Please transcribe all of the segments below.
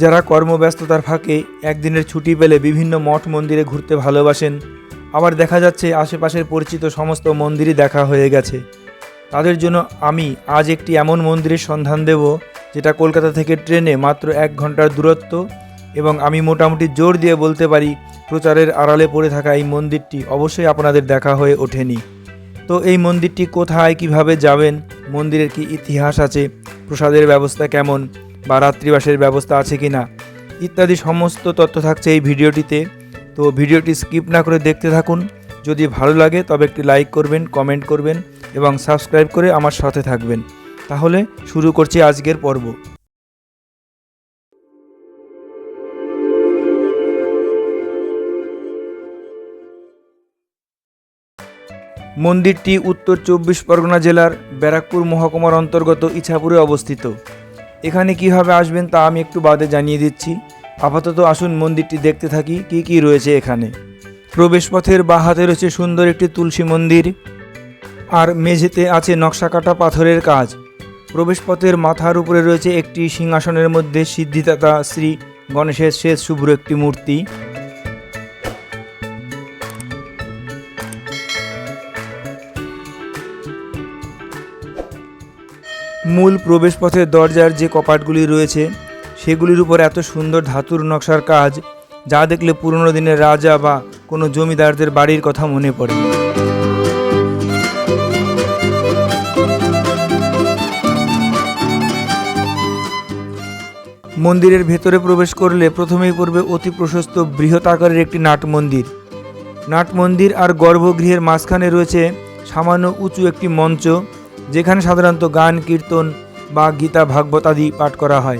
যারা কর্মব্যস্ততার ফাঁকে একদিনের ছুটি পেলে বিভিন্ন মঠ মন্দিরে ঘুরতে ভালোবাসেন, আবার দেখা যাচ্ছে আশেপাশের পরিচিত সমস্ত মন্দিরই দেখা হয়ে গেছে। তাদের জন্য আমি আজ একটি এমন মন্দিরের সন্ধান দেব, যেটা কলকাতা থেকে ট্রেনে মাত্র এক ঘণ্টার দূরত্ব এবং আমি মোটামুটি জোর দিয়ে বলতে পারি প্রচারের আড়ালে পড়ে থাকা এই মন্দিরটি অবশ্যই আপনাদের দেখা হয়ে ওঠেনি। তো এই মন্দিরটি কোথায়, কীভাবে যাবেন, মন্দিরের কি ইতিহাস আছে, প্রসাদের ব্যবস্থা কেমন বা রাত্রিবাসের ব্যবস্থা আছে কি না, ইত্যাদি সমস্ত তথ্য থাকছে এই ভিডিওটিতে। তো ভিডিওটি স্কিপ না করে দেখতে থাকুন। যদি ভালো লাগে তবে একটি লাইক করবেন, কমেন্ট করবেন এবং সাবস্ক্রাইব করে আমার সাথে থাকবেন। তাহলে শুরু করছি আজকের পর্ব। মন্দিরটি উত্তর চব্বিশ পরগনা জেলার ব্যারাকপুর মহকুমার অন্তর্গত ইছাপুরে অবস্থিত। এখানে কীভাবে আসবেন তা আমি একটু বাদে জানিয়ে দিচ্ছি। আপাতত আসুন মন্দিরটি দেখতে থাকি, কি কি রয়েছে এখানে। প্রবেশপথের বা হাতে রয়েছে সুন্দর একটি তুলসী মন্দির, আর মেঝেতে আছে নকশা কাটা পাথরের কাজ। প্রবেশপথের মাথার উপরে রয়েছে একটি সিংহাসনের মধ্যে সিদ্ধিদাতা শ্রী গণেশের শেষ শুভ্র একটি মূর্তি। মূল প্রবেশপথের দরজার যে কপাটগুলি রয়েছে, সেগুলির উপর এত সুন্দর ধাতুর নকশার কাজ, যা দেখলে পুরনো দিনের রাজা বা কোনো জমিদারদের বাড়ির কথা মনে পড়ে। মন্দিরের ভেতরে প্রবেশ করলে প্রথমেই পড়বে অতি প্রশস্ত বৃহৎ আকারের একটি নাট মন্দির। নাট মন্দির আর গর্ভগৃহের মাঝখানে রয়েছে সামান্য উঁচু একটি মঞ্চ যেখানে সাধারণত গান, কীর্তন বা গীতা, ভাগবত আদি পাঠ করা হয়।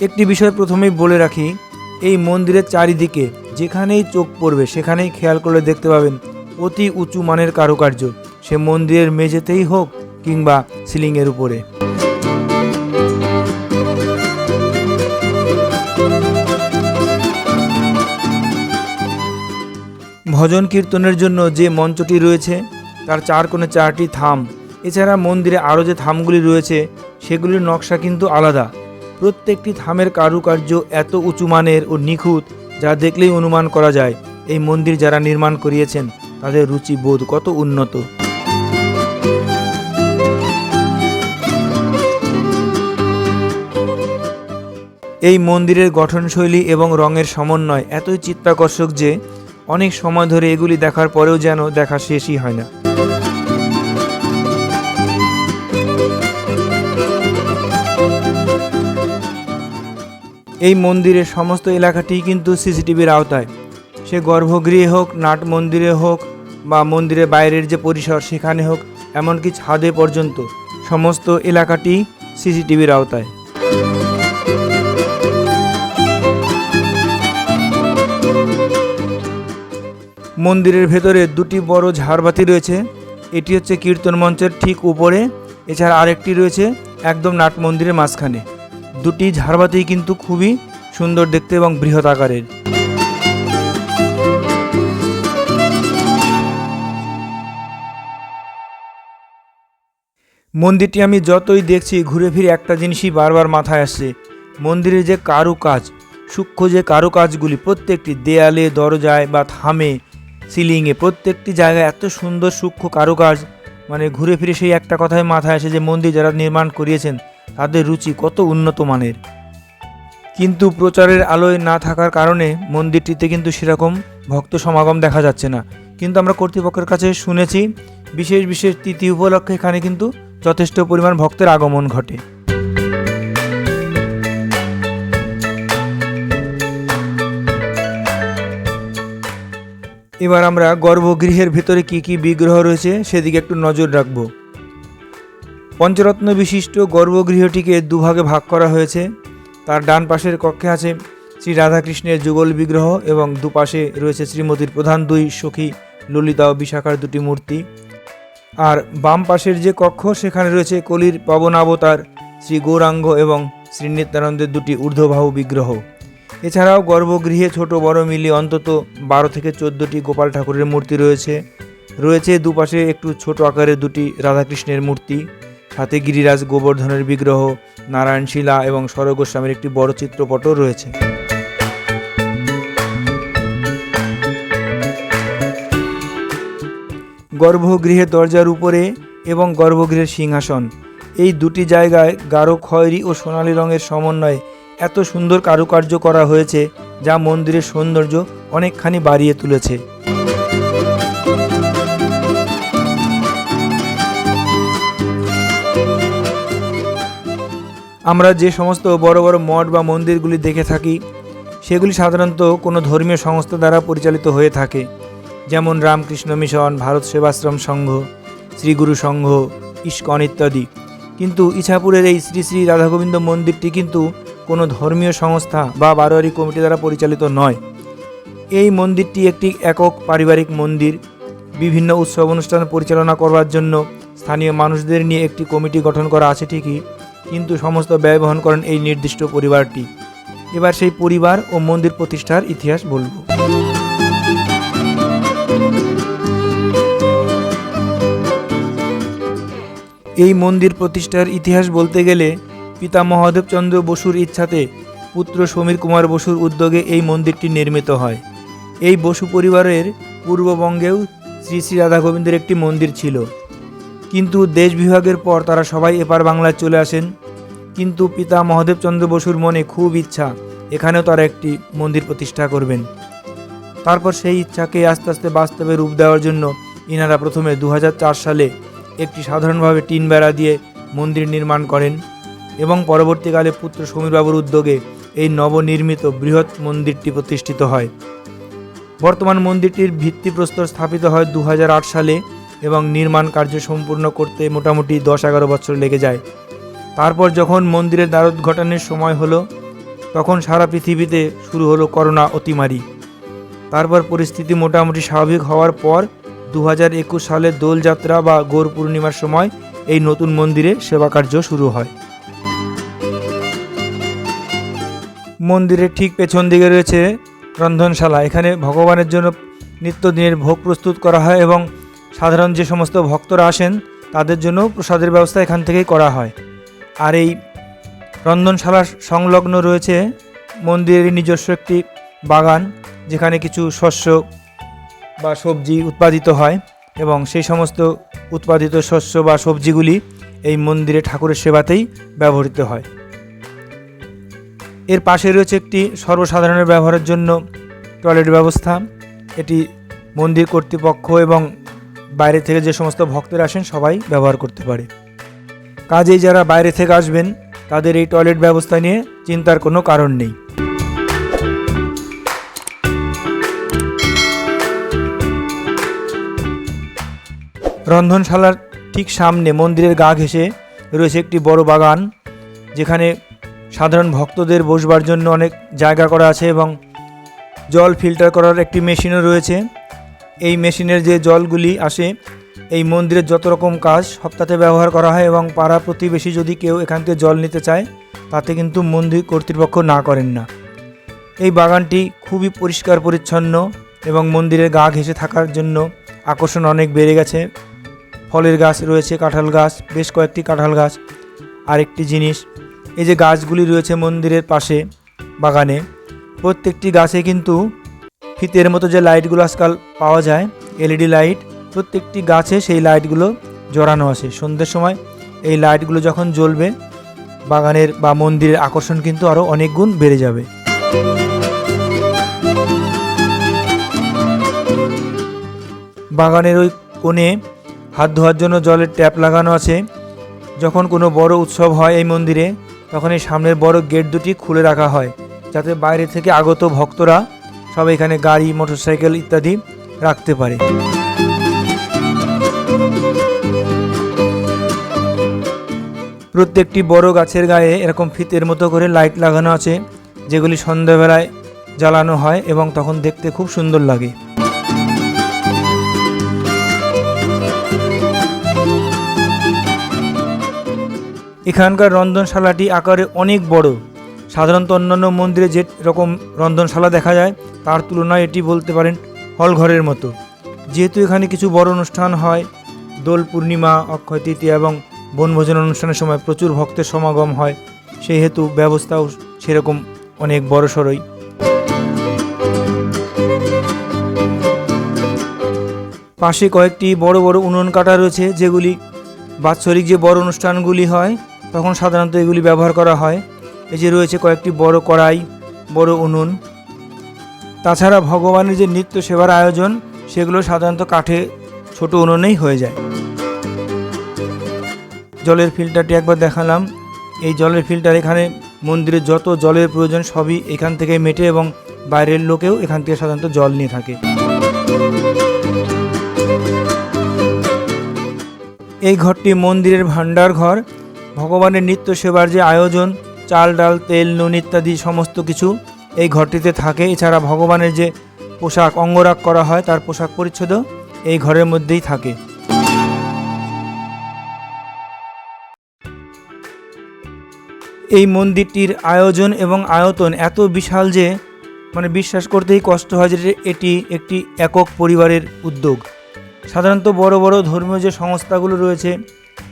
একটি বিষয় প্রথমেই বলে রাখি, এই মন্দিরের চারিদিকে যেখানেই চোখ পড়বে সেখানেই খেয়াল করলে দেখতে পাবেন অতি উঁচু মানের কারুকার্য। সে মন্দিরের মেঝেতেই হোক কিংবা সিলিংয়ের উপরে। ভজন কীর্তনের জন্য যে মঞ্চটি রয়েছে, তার চার কোণে চারটি থাম। এছাড়া মন্দিরে আরও যে থামগুলি রয়েছে, সেগুলির নকশা কিন্তু আলাদা। প্রত্যেকটি থামের কারুকার্য এত উঁচু মানের ও নিখুঁত, যা দেখলেই অনুমান করা যায়, এই মন্দির যারা নির্মাণ করিয়েছেন, তাদের রুচি বোধ কত উন্নত। এই মন্দিরের গঠনশৈলী এবং রঙের সমন্বয় এতই চিত্তাকর্ষক যে, অনেক সময় ধরে এগুলি দেখার পরেও যেন দেখা শেষই হয় না। এই মন্দিরের সমস্ত এলাকাটি কিন্তু সিসিটিভির আওতায়। সে গর্ভগৃহে হোক, নাট মন্দিরে হোক বা মন্দিরের বাইরের যে পরিসর সেখানে হোক, এমনকি ছাদে পর্যন্ত সমস্ত এলাকাটি সিসিটিভির আওতায়। মন্দিরের ভেতরে দুটি বড় ঝাড়বাতি রয়েছে। এটি হচ্ছে কীর্তন মঞ্চের ঠিক উপরে। এছাড়া আরেকটি রয়েছে একদম নাট মন্দিরের মাঝখানে। দুটি ঝাড়বাতি কিন্তু খুবই সুন্দর দেখতে এবং বৃহৎ আকারের। মন্দিরটি আমি যতই দেখছি, ঘুরে ফিরে একটা জিনিসই বারবার মাথায় আসছে। মন্দিরের যে কারুকাজ, সূক্ষ্ম যে কারুকাজগুলি, প্রত্যেকটি দেয়ালে, দরজায় বা থামে, সিলিংয়ে প্রত্যেকটি জায়গায় এত সুন্দর সূক্ষ্ম কারুকাজ মানে ঘুরে ফিরে সেই একটা কথাই মাথায় আসে যে মন্দির যারা নির্মাণ করিয়েছেন তাদের রুচি কত উন্নত মানের। কিন্তু প্রচারের আলোয় না থাকার কারণে মন্দিরটিতে কিন্তু সেরকম ভক্ত সমাগম দেখা যাচ্ছে না। কিন্তু আমরা কর্তৃপক্ষের কাছে শুনেছি, বিশেষ বিশেষ তিথি উপলক্ষে এখানে কিন্তু যথেষ্ট পরিমাণ ভক্তের আগমন ঘটে। এবার আমরা গর্ভগৃহের ভেতরে কি কি বিগ্রহ রয়েছে সেদিকে একটু নজর রাখব। পঞ্চরত্ন বিশিষ্ট গর্ভগৃহটিকে দুভাগে ভাগ করা হয়েছে। তার ডান পাশের কক্ষে আছে শ্রী রাধাকৃষ্ণের যুগল বিগ্রহ এবং দুপাশে রয়েছে শ্রীমতীর প্রধান দুই সখী ললিতা ও বিশাখার দুটি মূর্তি। আর বাম পাশের যে কক্ষ, সেখানে রয়েছে কলির পবনাবতার, শ্রী গৌরাঙ্গ এবং শ্রী নিত্যানন্দের দুটি ঊর্ধ্ববাহু বিগ্রহ। এছাড়াও গর্ভগৃহে ছোট বড় মিলিয়ে অন্তত বারো থেকে চোদ্দোটি গোপাল ঠাকুরের মূর্তি রয়েছে। রয়েছে দুপাশে একটু ছোট আকারের দুটি রাধাকৃষ্ণের মূর্তি। সাথে গিরিরাজ গোবর্ধনের বিগ্রহ নারায়ণশিলা এবং স্বরগোস্বামীর একটি বড় চিত্রপটও রয়েছে। গর্ভগৃহের দরজার উপরে এবং গর্ভগৃহের সিংহাসন। এই দুটি জায়গায় গাঢ় খয়েরি ও সোনালী রঙের সমন্বয়ে এত সুন্দর কারুকার্য করা হয়েছে, যা মন্দিরের সৌন্দর্য অনেকখানি বাড়িয়ে তুলেছে। আমরা যে সমস্ত বড় বড় মঠ বা মন্দিরগুলি দেখে থাকি, সেগুলি সাধারণত কোনো ধর্মীয় সংস্থা দ্বারা পরিচালিত হয়ে থাকে। যেমন রামকৃষ্ণ মিশন, ভারত সেবাশ্রম সংঘ শ্রীগুরু সংঘ, ইস্কন ইত্যাদি। কিন্তু ইছাপুরের এই শ্রী শ্রী রাধাগোবিন্দ মন্দিরটি কিন্তু কোনো ধর্মীয় সংস্থা বা বারোয়ারি কমিটি দ্বারা পরিচালিত নয়। এই মন্দিরটি একটি একক পারিবারিক মন্দির। বিভিন্ন উৎসব অনুষ্ঠান পরিচালনা করবার জন্য স্থানীয় মানুষদের নিয়ে একটি কমিটি গঠন করা আছে ঠিকই। কিন্তু সমস্ত ব্যয় বহন করেন এই নির্দিষ্ট পরিবারটি। এবার সেই পরিবার ও মন্দির প্রতিষ্ঠার ইতিহাস বলব। এই মন্দির প্রতিষ্ঠার ইতিহাস বলতে গেলে পিতা মহাদেবচন্দ্র বসুর ইচ্ছাতে পুত্র সমীর কুমার বসুর উদ্যোগে এই মন্দিরটি নির্মিত হয়। এই বসু পরিবারের পূর্ববঙ্গেও শ্রী শ্রী রাধা গোবিন্দের একটি মন্দির ছিল। কিন্তু দেশ বিভাগের পর তারা সবাই এপার বাংলায় চলে আসেন। কিন্তু পিতা মহাদেবচন্দ্র বসুর মনে খুব ইচ্ছা, এখানেও তারা একটি মন্দির প্রতিষ্ঠা করবেন। তারপর সেই ইচ্ছাকে আস্তে আস্তে বাস্তবে রূপ দেওয়ার জন্য ইনারা প্রথমে দু হাজার চার সালে একটি সাধারণভাবে টিন বেড়া দিয়ে মন্দির নির্মাণ করেন এবং পরবর্তীকালে পুত্র সমীরবাবুর উদ্যোগে এই নবনির্মিত বৃহৎ মন্দিরটি প্রতিষ্ঠিত হয়। বর্তমান মন্দিরটির ভিত্তিপ্রস্তর স্থাপিত হয় দু হাজার আট সালে। এবং নির্মাণ কার্য সম্পূর্ণ করতে মোটামুটি দশ এগারো বছর লেগে যায়। তারপর যখন মন্দিরের দ্বারোদ্ঘাটনের সময় হলো, তখন সারা পৃথিবীতে শুরু হলো করোনা অতিমারি। তারপর পরিস্থিতি মোটামুটি স্বাভাবিক হওয়ার পর দু একুশ সালের দোলযাত্রা বা গৌর পূর্ণিমার সময় এই নতুন মন্দিরে সেবা কার্য শুরু হয়। মন্দিরের ঠিক পেছন দিকে রয়েছে রন্ধনশালা। এখানে ভগবানের জন্য নিত্যদিনের ভোগ প্রস্তুত করা হয় এবং সাধারণ যে সমস্ত ভক্তরা আসেন, তাদের জন্য প্রসাদের ব্যবস্থা এখান থেকেই করা হয়। আর এই রন্ধনশালার সংলগ্ন রয়েছে মন্দিরের নিজস্ব একটি বাগান, যেখানে কিছু শস্য বা সবজি উৎপাদিত হয় এবং সেই সমস্ত উৎপাদিত শস্য বা সবজিগুলি এই মন্দিরে ঠাকুরের সেবাতেই ব্যবহৃত হয়। এর পাশে রয়েছে একটি সর্বসাধারণের ব্যবহারের জন্য টয়লেট ব্যবস্থা। এটি মন্দির কর্তৃপক্ষ এবং বাইরে থেকে যে সমস্ত ভক্তরা আসেন, সবাই ব্যবহার করতে পারে। কাজেই যারা বাইরে থেকে আসবেন, তাদের এই টয়লেট ব্যবস্থা নিয়ে চিন্তার কোনো কারণ নেই। রন্ধনশালার ঠিক সামনে মন্দিরের গা ঘেঁষে রয়েছে একটি বড় বাগান, যেখানে সাধারণ ভক্তদের বসবার জন্য অনেক জায়গা করা আছে এবং জল ফিল্টার করার একটি মেশিনও রয়েছে। এই মেশিনের যে জলগুলি আসে, এই মন্দিরের যত রকম কাজ সপ্তাহে ব্যবহার করা হয় এবং পাড়া প্রতিবেশী যদি কেউ এখান থেকে জল নিতে চায়, তাতে কিন্তু মন্দির কর্তৃপক্ষ না করেন না। এই বাগানটি খুবই পরিষ্কার পরিচ্ছন্ন এবং মন্দিরের গা ঘেঁষে থাকার জন্য আকর্ষণ অনেক বেড়ে গেছে। ফলের গাছ রয়েছে, কাঁঠাল গাছ, বেশ কয়েকটি কাঁঠাল গাছ। আরেকটি জিনিস, এই যে গাছগুলি রয়েছে মন্দিরের পাশে বাগানে, প্রত্যেকটি গাছে কিন্তু ফিতের মতো যে লাইটগুলো আজকাল পাওয়া যায়, এলইডি লাইট, প্রত্যেকটি গাছে সেই লাইটগুলো জড়ানো আছে। সন্ধ্যের সময় এই লাইটগুলো যখন জ্বলবে, বাগানের বা মন্দিরের আকর্ষণ কিন্তু আরও অনেক গুণ বেড়ে যাবে। বাগানের ওই কোণে হাত ধোয়ার জন্য জলের ট্যাপ লাগানো আছে। যখন কোনো বড় উৎসব হয় এই মন্দিরে, তখন এই সামনের বড় গেট দুটি খুলে রাখা হয়, যাতে বাইরে থেকে আগত ভক্তরা সব এখানে গাড়ি, মোটরসাইকেল ইত্যাদি রাখতে পারে। প্রত্যেকটি বড় গাছের গায়ে এরকম ফিতের মতো করে লাইট লাগানো আছে, যেগুলি সন্ধ্যাবেলায় জ্বালানো হয় এবং তখন দেখতে খুব সুন্দর লাগে। এখানকার রন্ধনশালাটি আকারে অনেক বড়। সাধারণত অন্যান্য মন্দিরে যে রকম রন্ধনশালা দেখা যায়, তার তুলনায় এটি বলতে পারেন হল ঘরের মতো। যেহেতু এখানে কিছু বড় অনুষ্ঠান হয়, দোল পূর্ণিমা, অক্ষয় তৃতীয়া এবং বনভোজন অনুষ্ঠানের সময় প্রচুর ভক্তের সমাগম হয় সেই হেতু ব্যবস্থাও সেরকম অনেক বড় সড়ই পাশে কয়েকটি বড় বড় উনুন কাটা রয়েছে, যেগুলি বাৎসরিক যে বড় অনুষ্ঠানগুলি হয়, তখন সাধারণত এগুলি ব্যবহার করা হয়। এই যে রয়েছে কয়েকটি বড় কড়াই, বড় উনুন। তাছাড়া ভগবানের যে নিত্য সেবার আয়োজন, সেগুলো সাধারণত কাঠে ছোট উনুনেই হয়ে যায়। জলের ফিল্টারটি একবার দেখালাম। এই জলের ফিল্টার এখানে মন্দিরে যত জলের প্রয়োজন সবই এখান থেকে মেটে এবং বাইরের লোকেও এখান থেকে সাধারণত জল নিয়ে থাকে। এই ঘরটি মন্দিরের ভাণ্ডার ঘর ভগবানের নিত্য সেবার যে আয়োজন চাল, ডাল, তেল, নুন ইত্যাদি সমস্ত কিছু এই ঘরটিতে থাকে। এছাড়া ভগবানের যে পোশাক অঙ্গরাগ করা হয়, তার পোশাক পরিচ্ছদও এই ঘরের মধ্যেই থাকে। এই মন্দিরটির আয়োজন এবং আয়তন এত বিশাল যে মানে বিশ্বাস করতেই কষ্ট হয় যে এটি একটি একক পরিবারের উদ্যোগ। সাধারণত বড় বড় ধর্মীয় যে সংস্থাগুলো রয়েছে,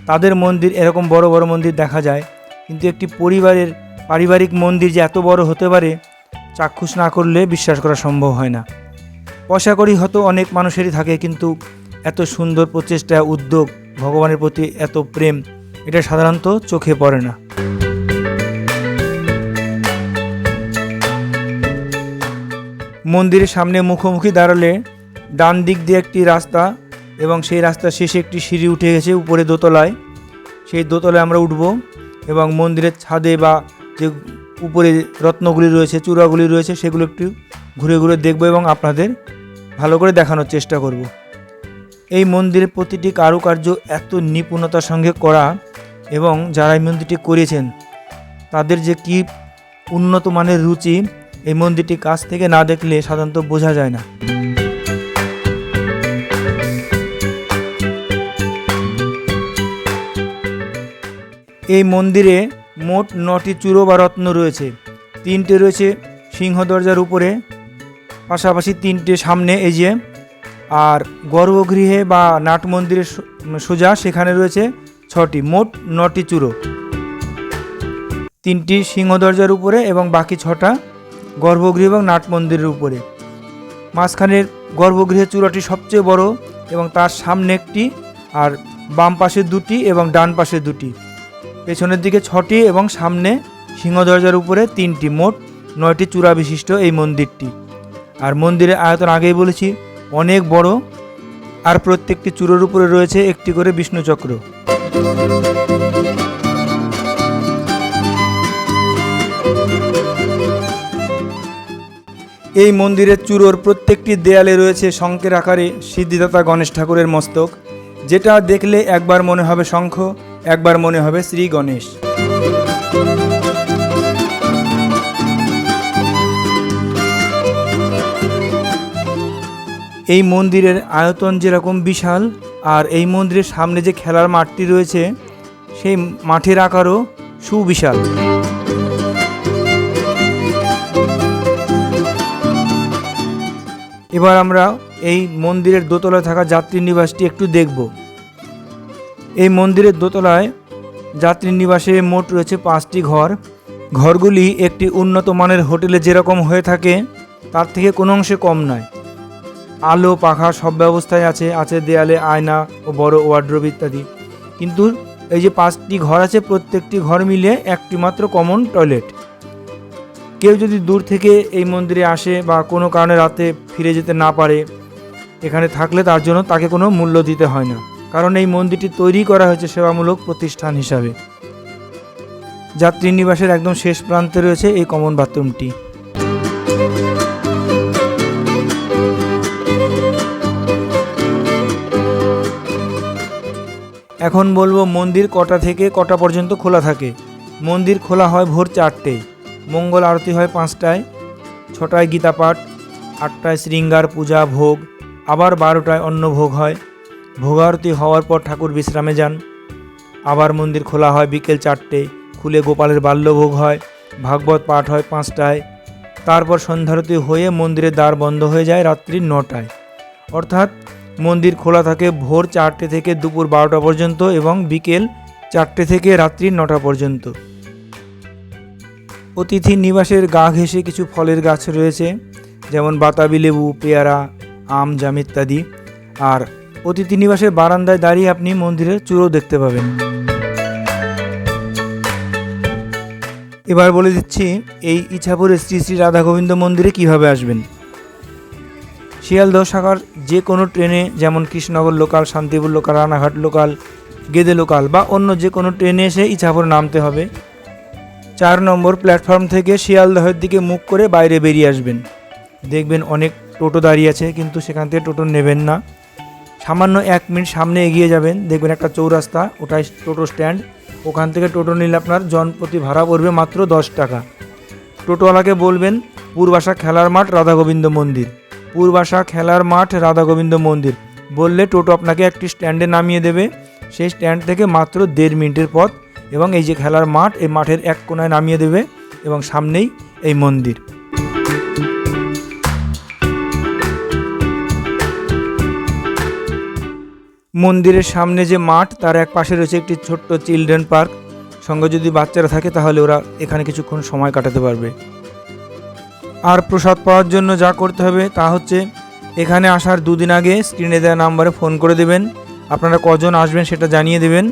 তাদের মন্দির এরকম বড় বড় মন্দির দেখা যায়। কিন্তু একটি পরিবারের পারিবারিক মন্দির যে এত বড় হতে পারে, চাক্ষুষ না করলে বিশ্বাস করা সম্ভব হয় না। পয়সা করি হয়তো অনেক মানুষেরই থাকে, কিন্তু এত সুন্দর প্রচেষ্টা, উদ্যোগ, ভগবানের প্রতি এত প্রেম, এটা সাধারণত চোখে পড়ে না। মন্দিরের সামনে মুখোমুখি দাঁড়ালে ডান দিক দিয়ে একটি রাস্তা এবং সেই রাস্তার শেষে একটি সিঁড়ি উঠে গেছে উপরে দোতলায়। সেই দোতলায় আমরা উঠব। এবং মন্দিরের ছাদে বা যে উপরে রত্নগুলি রয়েছে, চূড়াগুলি রয়েছে, সেগুলো একটু ঘুরে ঘুরে দেখব এবং আপনাদের ভালো করে দেখানোর চেষ্টা করব। এই মন্দিরের প্রতিটি কারুকার্য এত নিপুণতার সঙ্গে করা এবং যারা এই মন্দিরটি করেছেন, তাদের যে কি উন্নত মানের রুচি, এই মন্দিরটি কাছ থেকে না দেখলে সাধারণত বোঝা যায় না। এই মন্দিরে মোট নটি চূড়ো বা রত্ন রয়েছে। তিনটে রয়েছে সিংহ দরজার উপরে, পাশাপাশি তিনটে সামনে এই যে, আর গর্ভগৃহে বা নাট মন্দিরের সোজা সেখানে রয়েছে ছটি, মোট নটি চূড়ো। তিনটি সিংহ দরজার উপরে এবং বাকি ছটা গর্ভগৃহ এবং নাট মন্দিরের উপরে। মাঝখানের গর্ভগৃহের চূড়াটি সবচেয়ে বড় এবং তার সামনে একটি, আর বাম পাশে দুটি এবং ডান পাশে দুটি। পেছনের দিকে ছটি এবং সামনে সিংহ দরজার উপরে তিনটি মোট নয়টি চূড়া বিশিষ্ট এই মন্দিরটি। আর মন্দিরের আয়তন আগেই বলেছি, অনেক বড়। আর প্রত্যেকটি চূড়োর উপরে রয়েছে একটি করে বিষ্ণুচক্র এই মন্দিরের চূড়োর প্রত্যেকটি দেয়ালে রয়েছে শঙ্কের আকারে সিদ্ধিদাতা গণেশ ঠাকুরের মস্তক, যেটা দেখলে একবার মনে হবে শঙ্খ। একবার মনে হবে শ্রী গণেশ। এই মন্দিরের আয়তন যেরকম বিশাল, আর এই মন্দিরের সামনে যে খেলার মাঠটি রয়েছে, সেই মাঠের আকারও সুবিশাল। এবার আমরা এই মন্দিরের দোতলায় থাকা যাত্রী নিবাসটি একটু দেখব। এই মন্দিরের দোতলায় যাত্রী নিবাসে মোট রয়েছে পাঁচটি ঘর। ঘরগুলি একটি উন্নত মানের হোটেলে যেরকম হয়ে থাকে, তার থেকে কোনো অংশে কম নয়। আলো, পাখা সব ব্যবস্থায় আছে আছে দেয়ালে আয়না ও বড় ওয়ার্ড্রোব ইত্যাদি। কিন্তু এই যে পাঁচটি ঘর আছে, প্রত্যেকটি ঘর মিলে একটি মাত্র কমন টয়লেট। কেউ যদি দূর থেকে এই মন্দিরে আসে বা কোনো কারণে রাতে ফিরে যেতে না পারে, এখানে থাকলে তার জন্য তাকে কোনো মূল্য দিতে হয় না। কারণ এই মন্দিরটি তৈরি করা হয়েছে সেবামূলক প্রতিষ্ঠান হিসাবে। যাত্রী নিবাসের একদম শেষ প্রান্তে রয়েছে এই কমন বাথরুমটি এখন বলব মন্দির কটা থেকে কটা পর্যন্ত খোলা থাকে। মন্দির খোলা হয় ভোর চারটে, মঙ্গল আরতি হয় পাঁচটায়, ছটায় গীতা পাঠ আটটায় শৃঙ্গার পূজা, ভোগ, আবার বারোটায় অন্ন ভোগ হয়। ভোগারতি হওয়ার পর ঠাকুর বিশ্রামে যান। আবার মন্দির খোলা হয় বিকেল চারটে, খুলে গোপালের বাল্যভোগ হয়, ভাগবত পাঠ হয় পাঁচটায়। তারপর সন্ধ্যারতি হয়ে মন্দিরের দ্বার বন্ধ হয়ে যায় রাত্রি নটায়। অর্থাৎ মন্দির খোলা থাকে ভোর চারটে থেকে দুপুর বারোটা পর্যন্ত এবং বিকেল চারটে থেকে রাত্রি নটা পর্যন্ত। অতিথি নিবাসের গা ঘেঁষে কিছু ফলের গাছ রয়েছে, যেমন বাতাবি লেবু, পেয়ারা, আম, জাম ইত্যাদি। আর অতিথি নিবাসের বারান্দায় দাঁড়িয়ে আপনি মন্দিরের চূড়ো দেখতে পাবেন। এবার বলে দিচ্ছি, এই ইছাপুরের শ্রী শ্রী রাধা গোবিন্দ মন্দিরে কীভাবে আসবেন? শিয়ালদহ শাখার যে কোনো ট্রেনে, যেমন Krishnanagar local, Shantipur local, Ranaghat local, Gede local বা অন্য যে কোনো ট্রেনে এসে ইছাপুর নামতে হবে। চার নম্বর প্ল্যাটফর্ম থেকে শিয়ালদহের দিকে মুখ করে বাইরে বেরিয়ে আসবেন। দেখবেন অনেক টোটো দাঁড়িয়ে আছে, কিন্তু সেখান থেকে টোটো নেবেন না। সামান্য এক মিনিট সামনে এগিয়ে যাবেন। দেখবেন একটা চৌরাস্তা, ওটাই টোটো স্ট্যান্ড। ওখান থেকে টোটো নিলে আপনার জনপ্রতি ভাড়া পড়বে মাত্র দশ টাকা। টোটোওয়ালাকে বলবেন, পূর্বাশা খেলার মাঠ রাধা গোবিন্দ মন্দির। পূর্বাশা খেলার মাঠ রাধা গোবিন্দ মন্দির। বললে টোটো আপনাকে একটি স্ট্যান্ডে নামিয়ে দেবে। সেই স্ট্যান্ড থেকে মাত্র দেড় মিনিটের পথ এবং এই যে খেলার মাঠ, এই মাঠের এক কোনায় নামিয়ে দেবে এবং সামনেই এই মন্দির। মন্দিরের সামনে যে মাঠ, তার এক পাশে রয়েছে একটি ছোট্ট চিলড্রেন পার্ক। সঙ্গে যদি বাচ্চারা থাকে, তাহলে ওরা এখানে কিছুক্ষণ সময় কাটাতে পারবে। আর প্রসাদ পাওয়ার জন্য যা করতে হবে, তা হচ্ছে এখানে আসার দুদিন আগে স্ক্রিনে দেওয়া নাম্বারে ফোন করে দেবেন। আপনারা কজন আসবেন সেটা জানিয়ে দেবেন।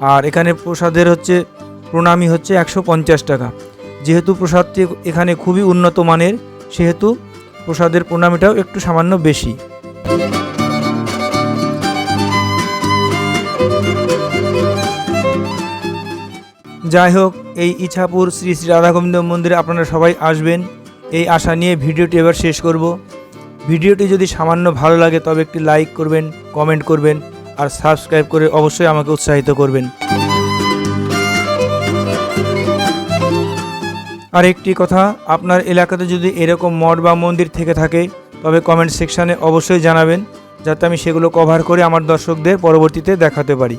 আর এখানে প্রসাদের হচ্ছে, প্রণামী হচ্ছে একশো পঞ্চাশ টাকা। যেহেতু প্রসাদটি এখানে খুবই উন্নত মানের, সেহেতু প্রসাদের প্রণামীটাও একটু সামান্য বেশি। যাই হোক এই ইছাপুর শ্রী শ্রী রাধা গোবিন্দ মন্দিরে আপনারা সবাই আসবেন। এই আশা নিয়ে ভিডিওটি এবার শেষ করব। ভিডিওটি যদি সামান্য ভালো লাগে, তবে একটি লাইক করবেন, কমেন্ট করবেন, আর সাবস্ক্রাইব করে অবশ্যই আমাকে উৎসাহিত করবেন। আর একটি কথা, আপনার এলাকাতে যদি এরকম মঠ বা মন্দির থেকে থাকে, তবে কমেন্ট সেকশানে অবশ্যই জানাবেন, যাতে আমি সেগুলো কভার করে আমার দর্শকদের পরবর্তীতে দেখাতে পারি।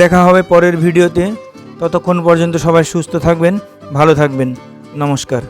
দেখা হবে পরের ভিডিওতে। ততক্ষণ পর্যন্ত সবাই সুস্থ থাকবেন ভালো থাকবেন। নমস্কার।